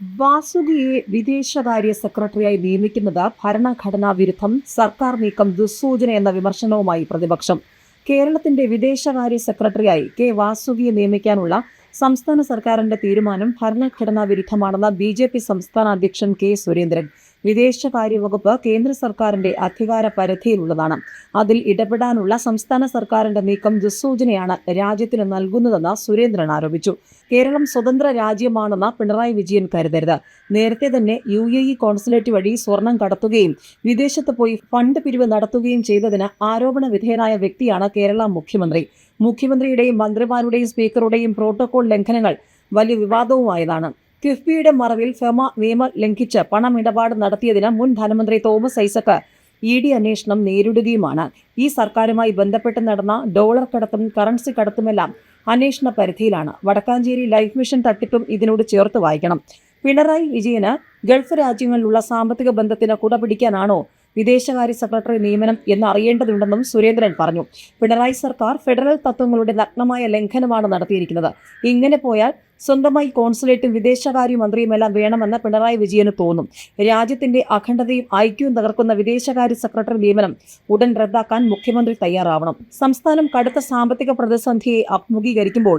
വാസുകിയെ വിദേശകാര്യ സെക്രട്ടറിയായി നിയമിക്കുന്നത് ഭരണഘടനാ വിരുദ്ധം സർക്കാർ നീക്കം ദുസ്സൂചന എന്ന വിമർശനവുമായി പ്രതിപക്ഷം. കേരളത്തിന്റെ വിദേശകാര്യ സെക്രട്ടറിയായി കെ വാസുകിയെ നിയമിക്കാനുള്ള സംസ്ഥാന സർക്കാരിന്റെ തീരുമാനം ഭരണഘടനാ വിരുദ്ധമാണെന്ന ബി ജെ പി സംസ്ഥാന അധ്യക്ഷൻ കെ സുരേന്ദ്രൻ. വിദേശകാര്യ വകുപ്പ് കേന്ദ്ര സർക്കാരിന്റെ അധികാര പരിധിയിലുള്ളതാണ്. അതിൽ ഇടപെടാനുള്ള സംസ്ഥാന സർക്കാരിന്റെ നീക്കം ദുസ്സൂചനയാണ് രാജ്യത്തിന് നൽകുന്നതെന്ന് സുരേന്ദ്രൻ ആരോപിച്ചു. കേരളം സ്വതന്ത്ര രാജ്യമാണെന്ന് പിണറായി വിജയൻ കരുതരുത്. നേരത്തെ തന്നെ യു എ ഇ കോൺസുലേറ്റ് വഴി സ്വർണം കടത്തുകയും വിദേശത്ത് പോയി ഫണ്ട് പിരിവ് നടത്തുകയും ചെയ്തതിന് ആരോപണ വിധേയനായ വ്യക്തിയാണ് കേരള മുഖ്യമന്ത്രി. മുഖ്യമന്ത്രിയുടെയും മന്ത്രിമാരുടെയും സ്പീക്കറുടെയും പ്രോട്ടോകോൾ ലംഘനങ്ങൾ വലിയ വിവാദവുമായതാണ്. കിഫ്ബിയുടെ മറവിൽ ഫെമ നിയമം ലംഘിച്ച് പണമിടപാട് നടത്തിയതിന് മുൻ ധനമന്ത്രി തോമസ് ഐസക്ക് ഇ ഡി അന്വേഷണം നേരിടുകയുമാണ്. ഈ സർക്കാരുമായി ബന്ധപ്പെട്ട് നടന്ന ഡോളർ കടത്തും കറൻസി കടത്തുമെല്ലാം അന്വേഷണ പരിധിയിലാണ്. വടക്കാഞ്ചേരി ലൈഫ് മിഷൻ തട്ടിപ്പും ഇതിനോട് ചേർത്ത് വായിക്കണം. പിണറായി വിജയന് ഗൾഫ് രാജ്യങ്ങളിലുള്ള സാമ്പത്തിക ബന്ധത്തിന് കുടപിടിക്കാനാണോ വിദേശകാര്യ സെക്രട്ടറി നിയമനം എന്ന് അറിയേണ്ടതുണ്ടെന്നും സുരേന്ദ്രൻ പറഞ്ഞു. പിണറായി സർക്കാർ ഫെഡറൽ തത്വങ്ങളുടെ നഗ്നമായ ലംഘനമാണ് നടത്തിയിരിക്കുന്നത്. ഇങ്ങനെ പോയാൽ സ്വന്തമായി കോൺസുലേറ്റും വിദേശകാര്യ മന്ത്രിയുമെല്ലാം വേണമെന്ന് പിണറായി വിജയന് തോന്നും. രാജ്യത്തിന്റെ അഖണ്ഡതയും ഐക്യവും തകർക്കുന്ന വിദേശകാര്യ സെക്രട്ടറി നിയമനം ഉടൻ റദ്ദാക്കാൻ മുഖ്യമന്ത്രി തയ്യാറാവണം. സംസ്ഥാനം കടുത്ത സാമ്പത്തിക പ്രതിസന്ധിയെ അഭിമുഖീകരിക്കുമ്പോൾ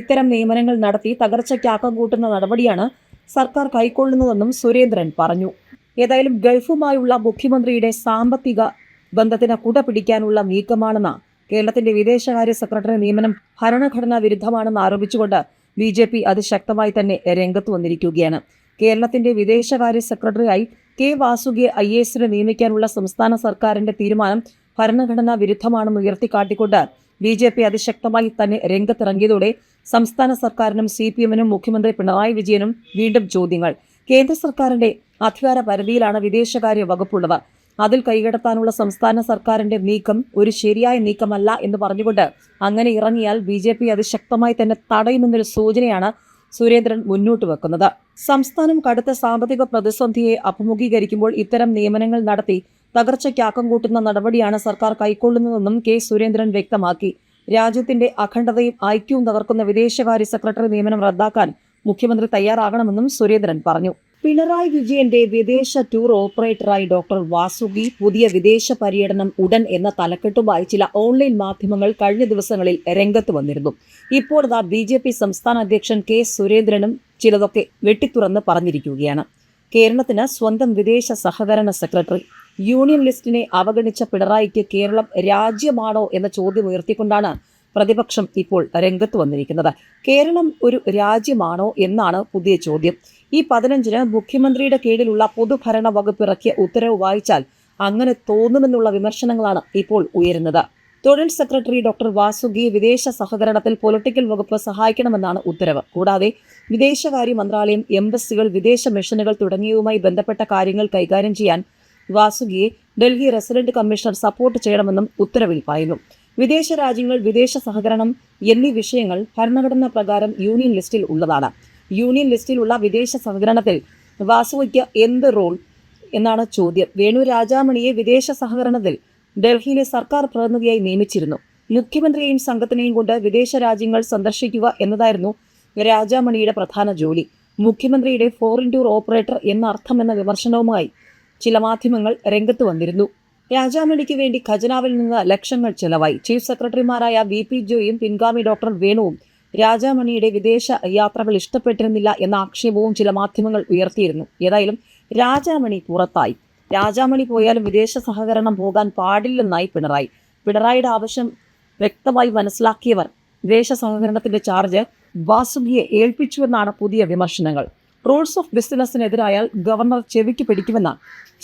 ഇത്തരം നിയമനങ്ങൾ നടത്തി തകർച്ചയ്ക്കാക്കം കൂട്ടുന്ന നടപടിയാണ് സർക്കാർ കൈക്കൊള്ളുന്നതെന്നും സുരേന്ദ്രൻ പറഞ്ഞു. ഏതായാലും ഗൾഫുമായുള്ള മുഖ്യമന്ത്രിയുടെ സാമ്പത്തിക ബന്ധത്തിന് കുട പിടിക്കാനുള്ള നീക്കമാണെന്ന കേരളത്തിന്റെ വിദേശകാര്യ സെക്രട്ടറി നിയമനം ഭരണഘടനാ വിരുദ്ധമാണെന്ന് ആരോപിച്ചുകൊണ്ട് ബി ജെ പി അതിശക്തമായി തന്നെ രംഗത്ത് വന്നിരിക്കുകയാണ്. കേരളത്തിന്റെ വിദേശകാര്യ സെക്രട്ടറിയായി കെ വാസുകിയെ ഐ എ എസിനെ നിയമിക്കാനുള്ള സംസ്ഥാന സർക്കാരിന്റെ തീരുമാനം ഭരണഘടനാ വിരുദ്ധമാണെന്ന് ഉയർത്തിക്കാട്ടിക്കൊണ്ട് ബി ജെ പി അതിശക്തമായി തന്നെ രംഗത്തിറങ്ങിയതോടെ സംസ്ഥാന സർക്കാരിനും സി പി എമ്മിനും മുഖ്യമന്ത്രി പിണറായി വിജയനും വീണ്ടും ചോദ്യങ്ങൾ. കേന്ദ്ര സർക്കാരിന്റെ അധികാര പരിധിയിലാണ് വിദേശകാര്യ വകുപ്പുള്ളത്. അതിൽ കൈകടത്താനുള്ള സംസ്ഥാന സർക്കാരിന്റെ നീക്കം ഒരു ശരിയായ നീക്കമല്ല എന്ന് പറഞ്ഞുകൊണ്ട് അങ്ങനെ ഇറങ്ങിയാൽ ബി ജെ പി അത് ശക്തമായി തന്നെ തടയുമെന്നൊരു സൂചനയാണ് സുരേന്ദ്രൻ മുന്നോട്ട് വെക്കുന്നത്. സംസ്ഥാനം കടുത്ത സാമ്പത്തിക പ്രതിസന്ധിയെ അഭിമുഖീകരിക്കുമ്പോൾ ഇത്തരം നിയമനങ്ങൾ നടത്തി തകർച്ചയ്ക്കാക്കം കൂട്ടുന്ന നടപടിയാണ് സർക്കാർ കൈക്കൊള്ളുന്നതെന്നും കെ സുരേന്ദ്രൻ വ്യക്തമാക്കി. രാജ്യത്തിന്റെ അഖണ്ഡതയും ഐക്യവും തകർക്കുന്ന വിദേശകാര്യ സെക്രട്ടറി നിയമനം റദ്ദാക്കാൻ മുഖ്യമന്ത്രി തയ്യാറാകണമെന്നും സുരേന്ദ്രൻ പറഞ്ഞു. പിണറായി വിജയന്റെ വിദേശ ടൂർ ഓപ്പറേറ്ററായി ഡോക്ടർ വാസുകി പുതിയ വിദേശ പര്യടനം ഉടൻ എന്ന തലക്കെട്ടുമായി ചില ഓൺലൈൻ മാധ്യമങ്ങൾ കഴിഞ്ഞ ദിവസങ്ങളിൽ രംഗത്ത് വന്നിരുന്നു. ഇപ്പോഴതാ ബി ജെ പി സംസ്ഥാന അധ്യക്ഷൻ കെ സുരേന്ദ്രനും ചിലതൊക്കെ വെട്ടിത്തുറന്ന് പറഞ്ഞിരിക്കുകയാണ്. കേരളത്തിന് സ്വന്തം വിദേശ സഹകരണ സെക്രട്ടറി യൂണിയൻ ലിസ്റ്റിനെ അവഗണിച്ച പിണറായിക്ക് കേരളം രാജ്യമാണോ എന്ന ചോദ്യം ഉയർത്തിക്കൊണ്ടാണ് പ്രതിപക്ഷം ഇപ്പോൾ രംഗത്ത് വന്നിരിക്കുന്നത്. കേരളം ഒരു രാജ്യമാണോ എന്നാണ് പുതിയ ചോദ്യം. ഈ പതിനഞ്ചിന് മുഖ്യമന്ത്രിയുടെ കീഴിലുള്ള പൊതുഭരണ വകുപ്പ് ഇറക്കിയ ഉത്തരവ് വായിച്ചാൽ അങ്ങനെ തോന്നുമെന്നുള്ള വിമർശനങ്ങളാണ് ഇപ്പോൾ ഉയരുന്നത്. തൊഴിൽ സെക്രട്ടറി ഡോക്ടർ വാസുകി വിദേശ സഹകരണത്തിൽ പൊളിറ്റിക്കൽ വകുപ്പ് സഹായിക്കണമെന്നാണ് ഉത്തരവ്. കൂടാതെ വിദേശകാര്യ മന്ത്രാലയം എംബസികൾ വിദേശ മിഷനുകൾ തുടങ്ങിയവുമായി ബന്ധപ്പെട്ട കാര്യങ്ങൾ കൈകാര്യം ചെയ്യാൻ വാസുകിയെ ഡൽഹി റെസിഡന്റ് കമ്മീഷണർ സപ്പോർട്ട് ചെയ്യണമെന്നും ഉത്തരവിൽ പറയുന്നു. വിദേശ രാജ്യങ്ങൾ വിദേശ സഹകരണം എന്നീ വിഷയങ്ങൾ ഭരണഘടനാ പ്രകാരം യൂണിയൻ ലിസ്റ്റിൽ ഉള്ളതാണ്. യൂണിയൻ ലിസ്റ്റിലുള്ള വിദേശ സഹകരണത്തിൽ വാസുവയ്ക്ക് എന്ത് റോൾ എന്നാണ് ചോദ്യം. വേണു രാജാമണിയെ വിദേശ സഹകരണത്തിൽ ഡൽഹിയിലെ സർക്കാർ പ്രതിനിധിയായി നിയമിച്ചിരുന്നു. മുഖ്യമന്ത്രിയെയും സംഘത്തിനെയും കൊണ്ട് വിദേശ രാജ്യങ്ങൾ സന്ദർശിക്കുക എന്നതായിരുന്നു രാജാമണിയുടെ പ്രധാന ജോലി. മുഖ്യമന്ത്രിയുടെ ഫോറിൻ ടൂർ ഓപ്പറേറ്റർ എന്ന അർത്ഥമെന്ന വിമർശനവുമായി ചില മാധ്യമങ്ങൾ രംഗത്ത് വന്നിരുന്നു. രാജാമണിക്ക് വേണ്ടി ഖജനാവിൽ നിന്ന് ലക്ഷങ്ങൾ ചെലവായി. ചീഫ് സെക്രട്ടറിമാരായ വി പി ജോയും പിൻഗാമി ഡോക്ടർ വേണുവും രാജാമണിയുടെ വിദേശ യാത്രകൾ ഇഷ്ടപ്പെട്ടിരുന്നില്ല എന്ന ആക്ഷേപവും ചില മാധ്യമങ്ങൾ ഉയർത്തിയിരുന്നു. ഏതായാലും രാജാമണി പുറത്തായി. രാജാമണി പോയാലും വിദേശ സഹകരണം പോകാൻ പാടില്ലെന്നായി പിണറായി. പിണറായിയുടെ ആവശ്യം വ്യക്തമായി മനസ്സിലാക്കിയവർ വിദേശ സഹകരണത്തിന്റെ ചാർജ് വാസുകിയെ ഏൽപ്പിച്ചുവെന്നാണ് പുതിയ വിമർശനങ്ങൾ. റൂൾസ് ഓഫ് ബിസിനസ്സിനെതിരായാൽ ഗവർണർ ചെവിക്ക് പിടിക്കുമെന്ന്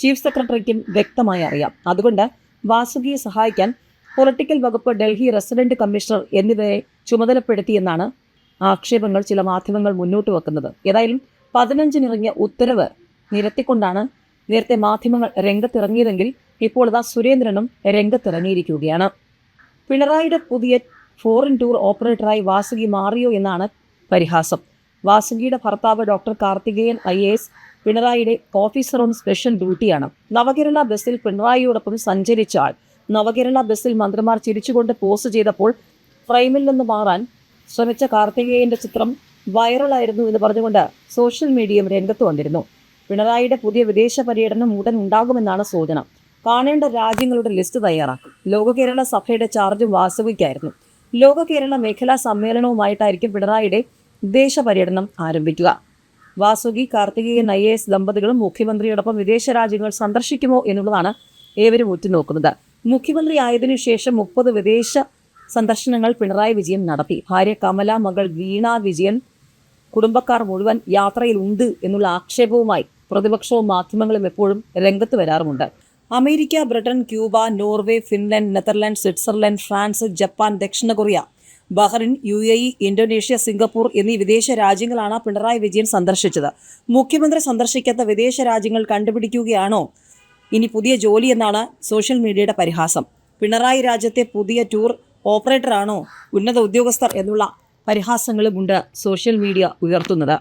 ചീഫ് സെക്രട്ടറിക്കും വ്യക്തമായി അറിയാം. അതുകൊണ്ട് വാസുകിയെ സഹായിക്കാൻ പൊളിറ്റിക്കൽ വകുപ്പ് ഡൽഹി റെസിഡന്റ് കമ്മീഷണർ എന്നിവരെ ചുമതലപ്പെടുത്തിയെന്നാണ് ആക്ഷേപങ്ങൾ ചില മാധ്യമങ്ങൾ മുന്നോട്ട് വെക്കുന്നത്. ഏതായാലും പതിനഞ്ചിനിറങ്ങിയ ഉത്തരവ് നിരത്തിക്കൊണ്ടാണ് നേരത്തെ മാധ്യമങ്ങൾ രംഗത്തിറങ്ങിയതെങ്കിൽ ഇപ്പോൾ ഇതാ സുരേന്ദ്രനും രംഗത്തിറങ്ങിയിരിക്കുകയാണ്. പിണറായിയുടെ പുതിയ ഫോറിൻ ടൂർ ഓപ്പറേറ്ററായി വാസുകി മാറിയോ എന്നാണ് പരിഹാസം. വാസുകിയുടെ ഭർത്താവ് ഡോക്ടർ കാർത്തികേയൻ ഐ എസ് പിണറായിയുടെ ഓഫീസർ ഓൺ സ്പെഷ്യൽ ഡ്യൂട്ടിയാണ്. നവകേരള ബസ്സിൽ പിണറായിയോടൊപ്പം സഞ്ചരിച്ച ആൾ നവകേരള ബസ്സിൽ മന്ത്രിമാർ ചിരിച്ചുകൊണ്ട് പോസ്റ്റ് ചെയ്തപ്പോൾ ഫ്രെയിമിൽ നിന്ന് മാറാൻ ശ്രമിച്ച കാർത്തികേയന്റെ ചിത്രം വൈറലായിരുന്നു എന്ന് പറഞ്ഞുകൊണ്ട് സോഷ്യൽ മീഡിയയും രംഗത്ത് വന്നിരുന്നു. പിണറായിയുടെ പുതിയ വിദേശ പര്യടനം ഉടൻ ഉണ്ടാകുമെന്നാണ് സൂചന. കാണേണ്ട രാജ്യങ്ങളുടെ ലിസ്റ്റ് തയ്യാറാക്കും. ലോക കേരള സഭയുടെ ചാർജും വാസുവിക്കായിരുന്നു ലോക കേരള മേഖലാ സമ്മേളനവുമായിട്ടായിരിക്കും പിണറായിയുടെ വിദേശ പര്യടനം ആരംഭിക്കുക. Vasuki Karthikeyan I A S ദമ്പതികളും മുഖ്യമന്ത്രിയോടൊപ്പം വിദേശ രാജ്യങ്ങൾ സന്ദർശിക്കുമോ എന്നുള്ളതാണ് ഏവരും ഉറ്റുനോക്കുന്നത്. മുഖ്യമന്ത്രി ആയതിനു ശേഷം മുപ്പത് വിദേശ സന്ദർശനങ്ങൾ പിണറായി വിജയൻ നടത്തി. ഭാര്യ കമല മകൾ വീണ വിജയൻ കുടുംബക്കാർ മുഴുവൻ യാത്രയിൽ ഉണ്ട് എന്നുള്ള ആക്ഷേപവുമായി പ്രതിപക്ഷവും മാധ്യമങ്ങളും എപ്പോഴും രംഗത്ത് വരാറുമുണ്ട്. America Britain Cuba Norway Finland Netherland Switzerland France Japan ദക്ഷിണ Korea Bahrain U A E Indonesia Singapore എന്നീ വിദേശ രാജ്യങ്ങളാണ് പിണറായി വിജയൻ സന്ദർശിച്ചത്. മുഖ്യമന്ത്രി സന്ദർശിക്കാത്ത വിദേശ രാജ്യങ്ങൾ കണ്ടുപിടിക്കുകയാണോ? ഇനി പുതിയ ജോലി എന്നാണ് സോഷ്യൽ മീഡിയയുടെ പരിഹാസം. പിണറായി രാജ്യത്തെ പുതിയ ടൂർ ഓപ്പറേറ്ററാണോ? ഉന്നത ഉദ്യോഗസ്ഥർ എന്നുള്ള പരിഹാസങ്ങളുമുണ്ട് സോഷ്യൽ മീഡിയ ഉയർത്തുന്നത്.